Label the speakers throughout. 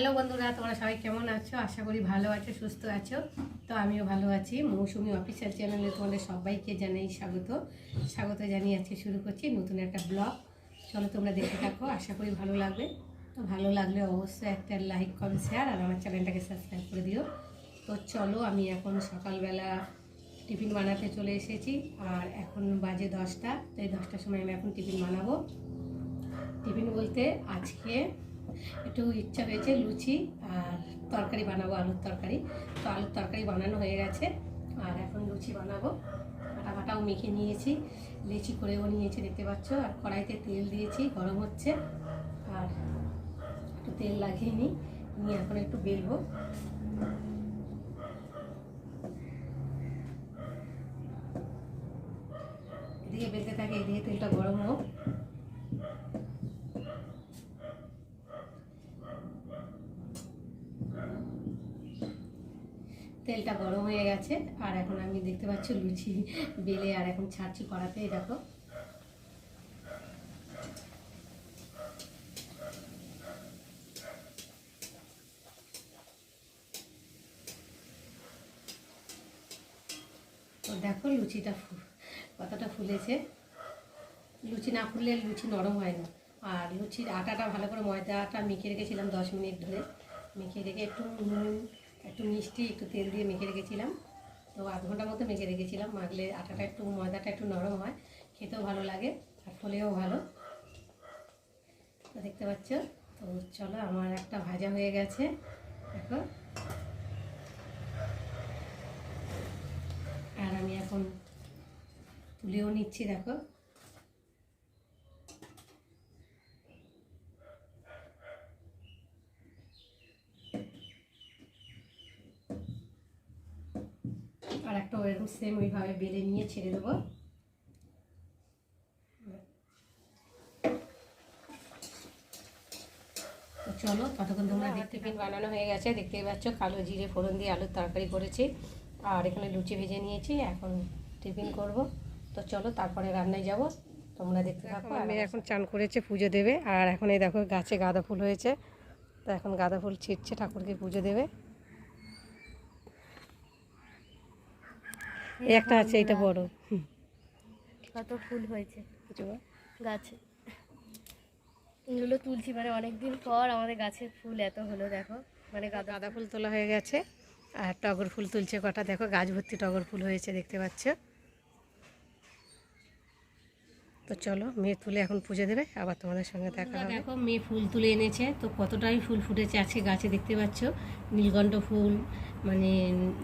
Speaker 1: Hello বন্ধুরা, তোমরা সবাই কেমন আছো? আশা করি ভালো আছো, সুস্থ আছো। তো আমিও ভালো আছি। মৌসুমি অফিসিয়াল চ্যানেলে তোমাদের সবাইকে জানাই স্বাগত। স্বাগত জানিয়ে আজকে শুরু করছি নতুন একটা ব্লগ চলো তোমরা দেখে থাকো, আশা করি ভালো লাগবে। তো ভালো লাগলে অবশ্যই একটা লাইক কমেন্ট শেয়ার আর আমার চ্যানেলটাকে সাবস্ক্রাইব করে দিও। তো চলো, আমি এখন সকালবেলা টিফিন বানাতে চলে এসেছি, আর এখন বাজে দশটা। তো এই দশটার সময় আমি এখন টিফিন বানাবো। টিফিন বলতে আজকে একটু ইচ্ছা হয়েছে লুচি আর তরকারি বানাবো, আলুর তরকারি। তো আলুর তরকারি বানানো হয়ে গেছে। আর এখন লুচি বানাবো। আটা ফাটাও মেখে নিয়েছি। লেচি করেও নিয়েছি, দেখতে পাচ্ছ। আর কড়াইতে তেল দিয়েছি, গরম হচ্ছে। আর একটু তেল লাগিয়ে নিই। নিয়ে এখন একটু বেলবো। এদিকে বেলতে থাকে, এদিকে তেলটা গরম হোক তেলটা গরম হয়ে গেছে। আর এখন আমি দেখতে পাচ্ছি লুচি বেলে আর এখন ছাড়ছি কড়াতে দেখো। দেখো লুচিটা কতটা ফুলেছে। লুচি না ফুললে লুচি নরম হয় না। আর লুচির আটাটা ভালো করে ময়দাটা মেখে রেখেছিলাম দশ মিনিট ধরে। মেখে রেখে একটু নুন একটু মিষ্টি, একটু তেল দিয়ে মেখে রেখেছিলাম। তো আধ ঘণ্টার মতো মেখে রেখেছিলাম। মাখলে আটাটা একটু, ময়দাটা একটু নরম হয়, খেতেও ভালো লাগে আর ফলেও ভালো। তো দেখতে পাচ্ছ? তো চলো, আমার একটা ভাজা হয়ে গেছে। দেখো। আর আমি এখন তুলেও নিচ্ছি, দেখো। একটা সেম ওইভাবে বেলে নিয়ে ছেড়ে দেবো। তো চলো ততক্ষণ তোমরা দেখতে টিফিন বানানো হয়ে গেছে দেখতেই পাচ্ছ কালো জিরে ফোড়ন দিয়ে আলুর তরকারি করেছি। আর এখানে লুচি ভেজে নিয়েছি এখন টিফিন করব। তো চলো তারপরে রান্নায় যাব। তোমরা দেখতে থাকো আমি এখন চান করেছে পুজো দেবে আর এখন এই দেখো গাছে গাঁদা ফুল হয়েছে। তো এখন গাঁদা ফুল ছিটছে ঠাকুরকে পুজো দেবে। একটা আছে এটা বড়।
Speaker 2: কত ফুল হয়েছে। গাছে। এগুলো তুলছি মানে অনেকদিন পর আমাদের গাছে ফুল এত হলো দেখো। মানে গাঁদা
Speaker 1: ফুল তোলা হয়ে গেছে আর টগর ফুল তুলছে কটা দেখো গাছ ভর্তি টগর ফুল হয়েছে দেখতে পাচ্ছ। তো চলো মেয়ে তুলে এখন পুজো দেবে আবার তোমাদের সঙ্গে দেখা হবে। দেখো মেয়ে ফুল তুলে এনেছে তো কতটাই ফুল ফুটেছে আজকে গাছে দেখতে পাচ্ছ? নীলকণ্ঠ ফুল মানে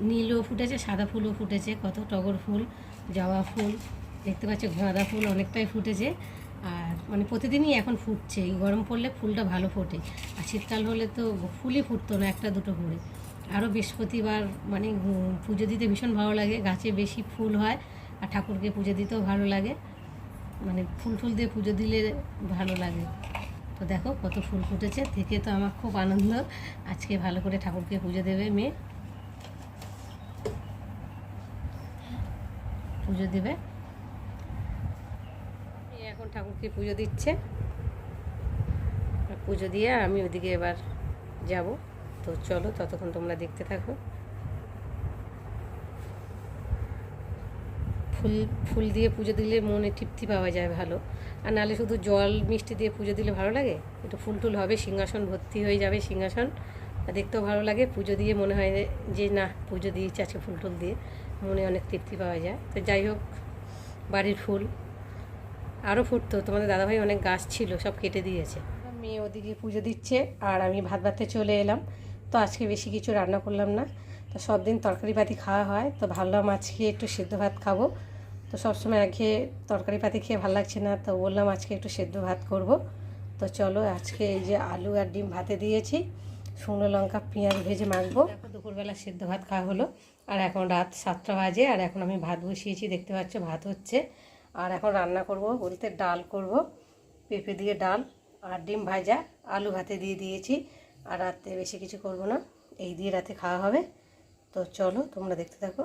Speaker 1: নীলও ফুটেছে সাদা ফুলও ফুটেছে কত টগর ফুল জবা ফুল দেখতে পাচ্ছ গাঁদা ফুল অনেকটাই ফুটেছে। আর মানে প্রতিদিনই এখন ফুটছে এই গরম পড়লে ফুলটা ভালো ফোটে আর শীতকাল হলে তো ফুলই ফুটতো না একটা দুটো করে। আরও বৃহস্পতিবার মানে পুজো দিতে ভীষণ ভালো লাগে গাছে বেশি ফুল হয় আর ঠাকুরকে পুজো দিতেও ভালো লাগে। মানে ফুল ফুল দিয়ে পুজো দিলে ভালো লাগে। তো দেখো কত ফুল ফুটেছে, থেকে তো আমার খুব আনন্দ। আজকে ভালো করে ঠাকুরকে পুজো দেবে মেয়ে। পুজো দেবে। এখন ঠাকুরকে পুজো দিচ্ছে। পুজো দিয়ে আমি ওদিকে এবার যাব। তো চলো ততক্ষণ তোমরা দেখতে থাকো। ফুল ফুল দিয়ে পুজো দিলে মনে তৃপ্তি পাওয়া যায় ভালো। আর নাহলে শুধু জল, মিষ্টি দিয়ে পুজো দিলে ভালো লাগে? একটু ফুল টুল হবে, সিংহাসন ভর্তি হয়ে যাবে সিংহাসন। দেখতেও ভালো লাগে, পুজো দিয়ে মনে হয় যে না, পুজো দিয়েছে আজকে ফুল টুল দিয়ে, মনে অনেক তৃপ্তি পাওয়া যায়। তো যাই হোক, বাড়ির ফুল। আরও ফুটতো, তোমাদের দাদাভাই অনেক গাছ ছিল, সব কেটে দিয়েছে। মেয়ে ওদিকে পুজো দিচ্ছে, আর আমি ভাত ভাতে চলে এলাম। তো আজকে বেশি কিছু রান্না করলাম না। তো সব দিন তরকারি পাতি খাওয়া হয়। তো ভাবলাম আজকে একটু সেদ্ধ ভাত খাব। তো সবসময় আগে তরকারি পাতি খেয়ে ভালো লাগছে না, তো বললাম আজকে একটু সেদ্ধ ভাত করব। তো চলো আজকে এই যে আলু আর ডিম ভাতে দিয়েছি, শুকনো লঙ্কা, পেঁয়াজ ভেজে মাখবো। দুপুরবেলা সেদ্ধ ভাত খাওয়া হলো, আর এখন রাত সাতটা বাজে, আর এখন আমি ভাত বসিয়েছি, দেখতে পাচ্ছ ভাত হচ্ছে। আর এখন রান্না করব বলতে ডাল করব, পেঁপে দিয়ে ডাল আর ডিম ভাজা, আলু ভাতে দিয়ে দিয়েছি। আর রাতে বেশি কিছু করব না, এই দিয়ে রাতে খাওয়া হবে। তো চলো তোমরা দেখতে থাকো।